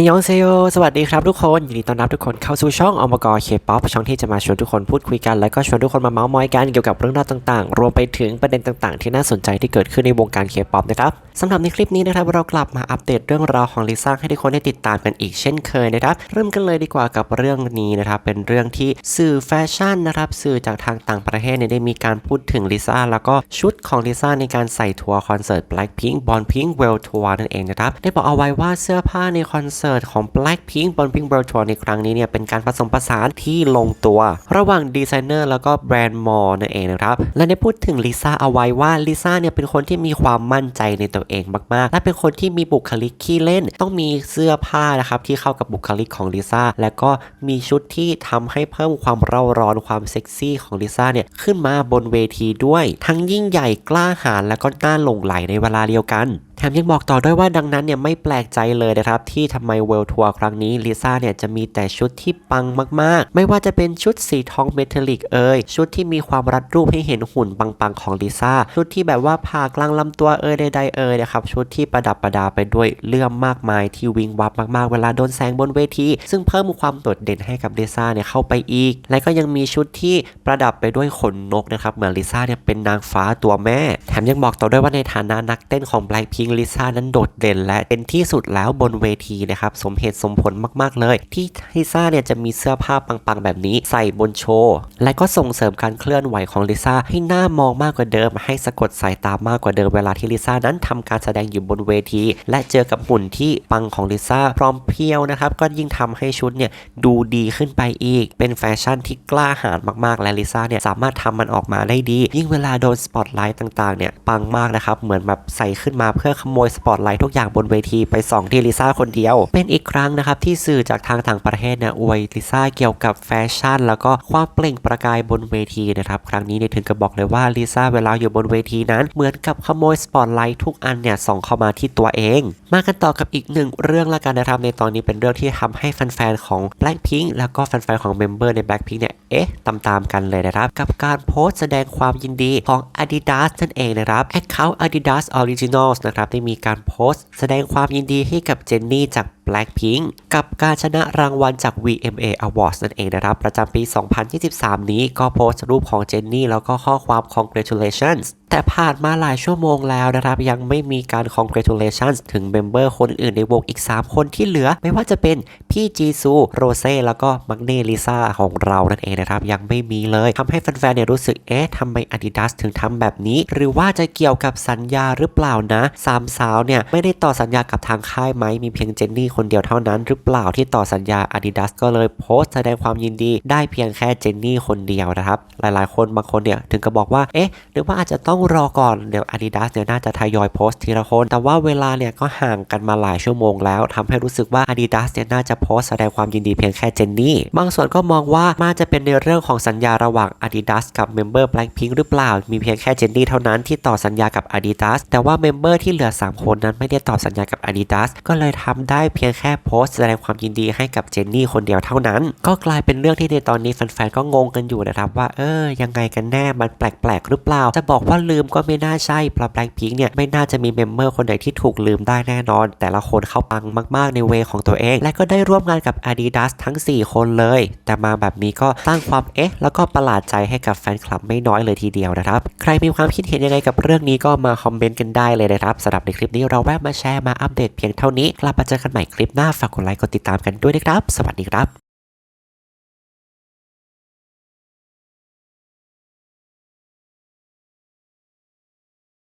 ฮยองเซโยสวัสดีครับทุกคนยินดีต้อนรับทุกคนเข้าสู่ช่องอมกรเคป๊อปช่องที่จะมาชวนทุกคนพูดคุยกัน แล้วก็ชวนทุกคนมาเมาส์มอยกันเกี่ยวกับเรื่องราวต่างๆ รวมไปถึงประเด็นต่างๆ ที่น่าสนใจที่เกิดขึ้นในวงการเคป๊อปนะครับสำหรับในคลิปนี้นะครับเรากลับมาอัปเดตเรื่องราวของลิซ่าให้ทุกคนได้ติดตามกันอีกเช่นเคยนะครับเริ่มกันเลยดีกว่ากับเรื่องนี้นะครับเป็นเรื่องที่สื่อแฟชั่นนะครับสื่อจากทางต่างประเทศเนี่ยได้มีการพูดถึงลิซ่าแล้วก็ชุดของลิซ่าในการใส่ทัวร์คอนเสิร์ต Blackpink Born Pink World Tour นั่นเองนะครับได้บอกเอาไว้ว่าเสื้อผ้าในคอนเสิร์ตของ Blackpink Born Pink World Tour ในครั้งนี้เนี่ยเป็นการผสมผสานที่ลงตัว ระหว่างดีไซเนอร์แล้วก็แบรนด์มอลนั่นเองนะครับ และได้พูดถึงลิซ่าเอาไว้ว่าลิซ่าเนี่ยเป็นคนที่มีความมั่นใจในตัวเองมาก ๆ และเป็นคนที่มีบุคลิกขี้เล่น ต้องมีเสื้อผ้านะครับที่เข้ากับบุคลิกของลิซ่าและก็มีชุดที่ทำให้เพิ่มความเร่าร้อนความเซ็กซี่ของลิซ่าเนี่ยขึ้นมาบนเวทีด้วย ทั้งยิ่งใหญ่กล้าหาญและก็น่าหลงไหลในเวลาเดียวกัน แถมยังบอกต่อด้วยว่าดังนั้นเนี่ยไม่แปลกใจเลยนะครับที่ทำไมเวลทัวร์ครั้งนี้ลิซ่าเนี่ยจะมีแต่ชุดที่ปังมากๆ ไม่ว่าจะเป็นชุดสีทองเมทัลลิกเอ่ยชุดที่มีความรัดรูปให้เห็นหุ่นปังๆของลิซ่าชุดที่แบบว่าผ่ากลางลำตัวเอ่ยใดๆเอ่ยนะครับชุดที่ประดับประดาไปด้วยเลื่อมมากมายที่วิงวับมากๆ เวลาโดนแสงบนเวทีซึ่งเพิ่มความโดดเด่นให้กับลิซ่าเนี่ยเข้าไปอีก และก็ยังมีชุดที่ประดับไปด้วยขนนกนะครับเหมือนลิซ่าเนี่ยเป็นนางฟ้าตัวแม่ แถมยังบอกต่อด้วยว่าในฐานะนักเต้นของ Blackpink ลิซ่านั้นโดดเด่นและเป็นที่สุดแล้วบนเวทีนะครับ สมเหตุสมผลมากๆเลย ที่ลิซ่าเนี่ยจะมีเสื้อผ้าปังๆ แบบนี้ใส่บนโชว์ และก็ส่งเสริมการเคลื่อนไหวของลิซ่าให้หน้ามองมากกว่าเดิม ให้สะกดสายตามากกว่าเดิมเวลาที่ลิซ่านั้นทำการแสดงอยู่บนเวที และเจอกับหุ่นที่ปังของลิซ่าพร้อมเพรียวนะครับก็ยิ่งทำให้ชุดเนี่ยดูดีขึ้นไปอีก เป็นแฟชั่นที่กล้าหาญมากๆ และลิซ่าเนี่ยสามารถทำมันออกมาได้ดี ยิ่งเวลาโดนสปอตไลท์ต่างๆเนี่ยปังมากนะครับเหมือนแบบใส่ขึ้นมาเพื่อขโมยสปอตไลท์ทุกอย่างบนเวทีไปส่องที่ลิซ่าคนเดียว เป็นอีกครั้งนะครับที่สื่อจากทางต่างประเทศเนี่ยอวยลิซ่าเกี่ยวกับแฟชั่น แล้วก็ความเปล่งประกายบนเวทีนะครับครั้งนี้เนี่ยถึงกับบอกเลยว่าลิซ่าเวลาอยู่บนเวทีนั้น เหมือนกับขโมยสปอตไลท์ทุกอันเนี่ยส่องเข้ามาที่ตัวเอง มากันต่อกับอีกหนึ่งเรื่องละกันนะครับในตอนนี้เป็นเรื่องที่ทำให้แฟนๆของ Blackpink แล้วก็แฟนๆของเมมเบอร์ใน Blackpink เนี่ยเอ๊ะตามๆกันเลยนะครับ กับการโพสต์แสดงความยินดีของ Adidas นั่นเองนะครับ Account Adidas Originals นะครับได้มีการโพสต์ แสดงความยินดีให้กับเจนนี่จาก Blackpink กับการชนะรางวัลจาก VMA Awards นั่นเองนะครับ ประจำปี 2023 นี้ก็โพสต์รูปของเจนนี่แล้วก็ข้อความ congratulations แต่ผ่านมาหลายชั่วโมงแล้วนะครับ ยังไม่มีการ congratulations ถึงเมมเบอร์คนอื่นในวงอีก 3 คนที่เหลือ ไม่ว่าจะเป็นพี่จีซูโรเซ่แล้วก็มักเนลิซาของเรานั่นเองนะครับ ยังไม่มีเลยทำให้แฟนๆเนี่ยรู้สึก เอ๊ะทำไม Adidas ถึงทำแบบนี้ หรือว่าจะเกี่ยวกับสัญญาหรือเปล่านะสามสาวเนี่ยไม่ได้ต่อสัญญากับทางค่ายไหมมีเพียงเจนนี่คนเดียวเท่านั้นหรือเปล่าที่ต่อสัญญา Adidas ก็เลยโพสต์แสดงความยินดี ได้เพียงแค่เจนนี่คนเดียวนะครับหลายๆ คนบางคนเนี่ยถึงกับบอกว่าเอ๊ะหรือว่าอาจจะต้องรอก่อนเดี๋ยว Adidas เนี่ยน่าจะทยอยโพสต์ทีละคน แต่ว่าเวลาเนี่ยก็ห่างกันมาหลายชั่วโมงแล้วทำให้รู้สึกว่า Adidas เนี่ยน่าจะโพสต์แสดงความยินดีเพียงแค่เจนนี่ บางส่วนก็มองว่าน่าจะเป็นในเรื่องของสัญญาระหว่าง Adidas กับเมมเบอร์ Blackpink หรือเปล่า มีเพียงแค่เจนนี่เท่านั้นที่ต่อสัญญากับ Adidas แต่ว่าเมมเบอร์ที่เหลือ 3 คนนั้นไม่ได้ต่อสัญญากับ Adidas ก็เลยทำได้เพียงแค่โพสต์แสดงความยินดีให้กับเจนนี่คนเดียวเท่านั้น ก็กลายเป็นเรื่องที่ในตอนนี้แฟนๆก็งงกันอยู่นะครับว่าเออยังไงกันแน่มันแปลกๆหรือเปล่าจะบอกว่าลืมก็ไม่น่าใช่เพราะแบล็คพิงเนี่ยไม่น่าจะมีเมมเบอร์คนไหนที่ถูกลืมได้แน่นอน แต่ละคนเข้าปังมากๆในเวของตัวเอง และก็ได้ร่วมงานกับ Adidas ทั้ง 4 คนเลย แต่มาแบบนี้ก็สร้างความเอ๊ะ แล้วก็ประหลาดใจให้กับแฟนคลับไม่น้อยเลยทีเดียวนะครับ ใครมีความคิดเห็นยังไงกับเรื่องนี้ก็มาคอมเมนต์กันได้เลยนะครับสำหรับในคลิปนี้เราแวะมาแชร์มาอัปเดตเพียงเท่านี้กลับมาเจอกันใหม่คลิปหน้าฝากกดไลค์กดติดตามกันด้วยนะครับ สวัสดีครับ